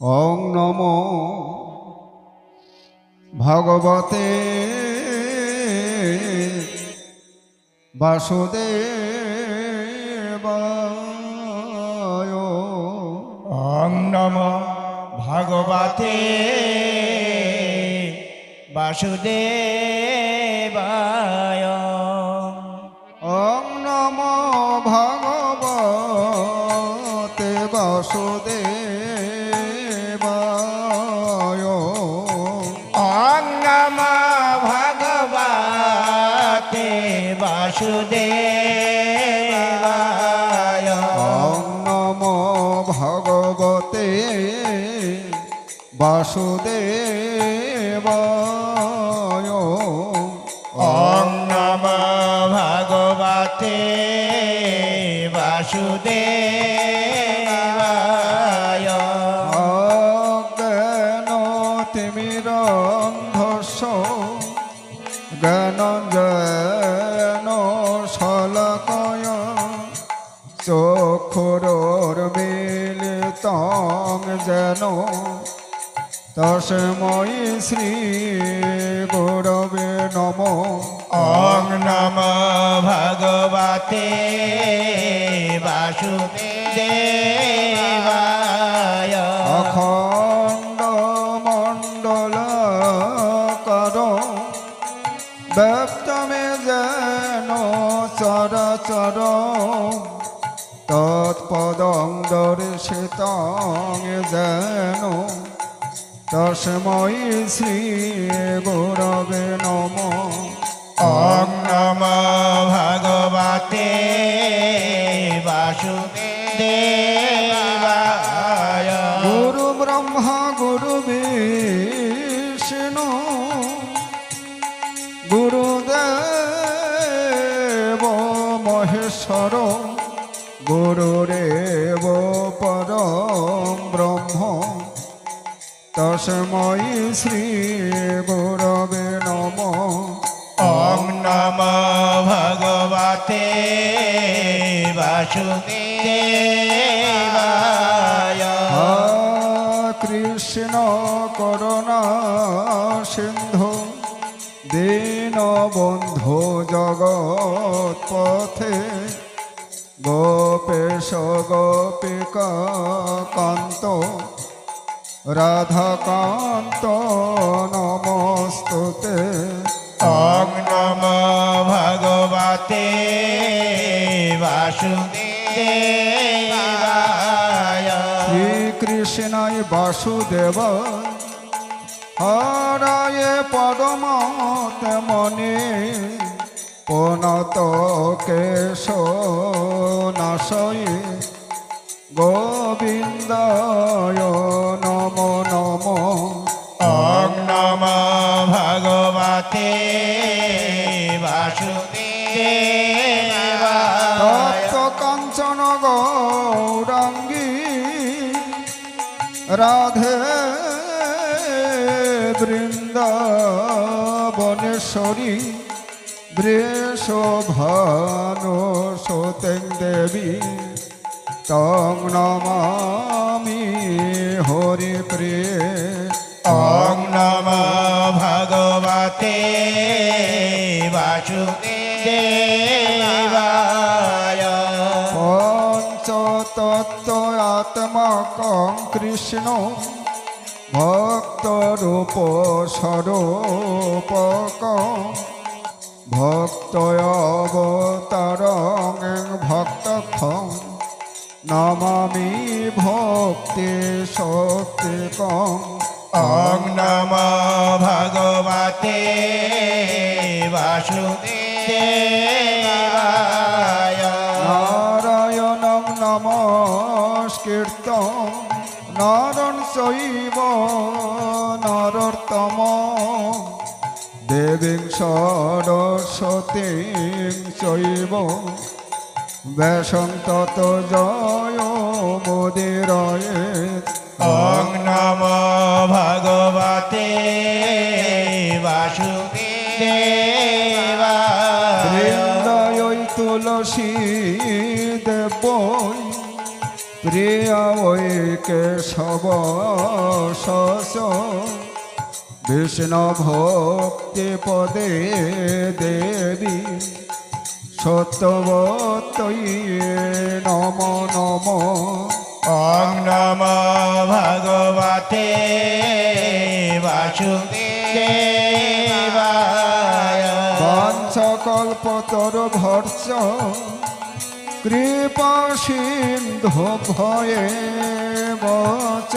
ওং নম। ভগবতে বাসুদেবায়। অং নম। ভগবতে বাসুদেবায়। বাসুদেবায়। নম ভগবতে বাসুদেবায়। অং নম ভগবতে বাসুদেবায়। অজ্ঞান তিমিরন্ধস্য জ্ঞানঞ্জন চক্ষুরোর মিলিতং যেন তসময়ী শ্রী গুরবে নম। অং নম ভগবতে বাসুদেবায়। অখণ্ড মণ্ডল কর। ব্যক্তমে যেন চরাচর তৎপদং দর্শিতং যেন তসময়ী শ্রী গুরবে নম। অং নম ভগবতে বাসুদেবায়। গুরু ব্রহ্মা গুরু বিষ্ণু গুরুদেব মহেশ্বর। গুরুরেব পরম ব্রহ্ম। তসময়ী শ্রী গুরবে নম। অং নম ভগবতে বাসুদেবায়। কৃষ্ণ করুণা সিন্ধু। দীনবন্ধু জগৎ পথে গোপেশ গোপিকা কান্ত রাধাকান্ত নমস্তুতে। অং নম ভগবতে বাসুদেবায়। শ্রীকৃষ্ণায় বাসুদেব হরায় পরমত মনে। পনত কেশ নাশয়ে গোবিন্দায় নম নম। অং নম ভগবতে বাসুদেবায়। তপ্ত কাঞ্চন গৌরাঙ্গী। রাধে বৃন্দাবনেশ্বরী। বৃষভানু সতেং দেবী তং নমামি হরিপ্রিয়ে। অং নম ভগবতে বাসুদেবায়। পঞ্চতত্ত্বাত্মকং কৃষ্ণ ভক্তরূপ স্বরূপক ভক্তয়বতারং ভক্তক্ষং নমামি ভক্তি শক্তিকং অং নম ভগবতে বাসুদেবায়। নারায়ণং নমস্কৃত নরণ চৈব নরোত্তম। দেবীং সরস্বতীং চৈব। ব্যাসং তত জয় মোদিরয়ে অং নম ভগবতে বৃন্দায় তুলসী দেবই। প্রিয় ওই কেশব বসস বিষ্ণু ভক্তি পদে দেবী সত্যবতই নম নম। অং নম ভগবতে বাসুদেবায়। বংশকল্পতর ভর্ষ কৃপা সিন্ধু ভয়ে বচ।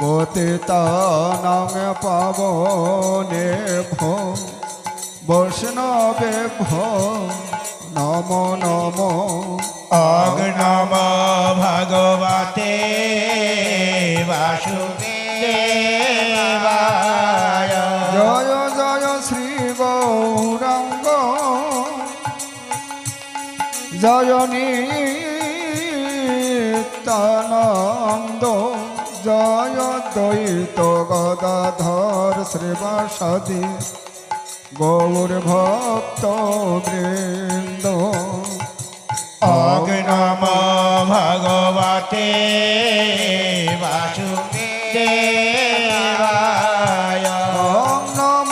পতিতানাং পাবনে ভো বৈষ্ণবে ভো নম নম। অগ নম ভগবতে বাসুদেবায়। জয় জয় শ্রী গৌরঙ্গ। জয় নিত্যানন্দ। জয় দৈত গদাধর শ্রীবাসাদি। গৌর ভক্ত বৃন্দ অগ্নম ভগবতে বাসুদেব নম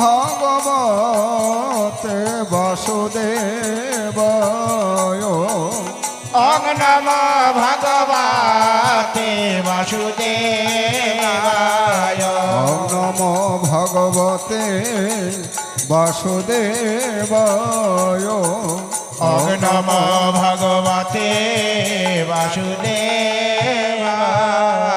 ভগবতে বাসুদেব। নম ভগবতে বাসুদেবায়। নম ভগবতে বাসুদেবায়। নম ভগবতে বাসুদেবায়।